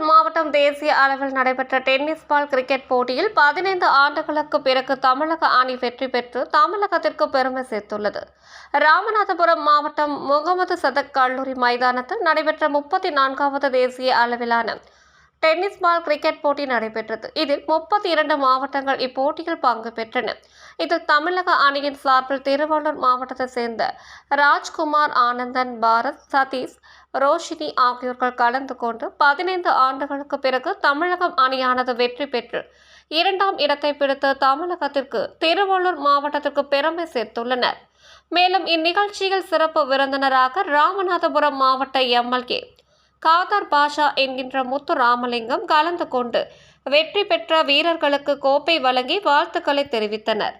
மாவட்டம் தேசிய அளவில் நடைபெற்ற டென்னிஸ் பால் கிரிக்கெட் போட்டியில் பதினைந்து ஆண்டுகளுக்கு பிறகு தமிழக அணி வெற்றி பெற்று தமிழகத்திற்கு பெருமை சேர்த்துள்ளது. ராமநாதபுரம் மாவட்டம் முகமது சதக் கல்லூரி மைதானத்தில் நடைபெற்ற முப்பத்தி நான்காவது தேசிய அளவிலான டென்னிஸ் பால் கிரிக்கெட் போட்டி நடைபெற்றது. இதில் முப்பத்தி இரண்டு மாவட்டங்கள் இப்போட்டியில் பங்கு பெற்றன. இதில் தமிழக அணியின் சார்பில் திருவள்ளூர் மாவட்டத்தைச் சேர்ந்த ராஜ்குமார் ஆனந்தன் பாரத் சதீஷ் ரோஷினி ஆகியோர்கள் கலந்து கொண்டு பதினைந்து ஆண்டுகளுக்கு பிறகு தமிழகம் அணியானது வெற்றி பெற்று இரண்டாம் இடத்தை பிடித்து தமிழகத்திற்கு திருவள்ளூர் மாவட்டத்திற்கு பெருமை சேர்த்துள்ளனர். மேலும் இந்நிகழ்ச்சியில் சிறப்பு விருந்தினராக ராமநாதபுரம் மாவட்ட எம்எல்ஏ காதர் பாஷா என்கின்ற முத்து ராமலிங்கம் கலந்து கொண்டு வெற்றி பெற்ற வீரர்களுக்கு கோப்பை வழங்கி வாழ்த்துக்களை தெரிவித்தனர்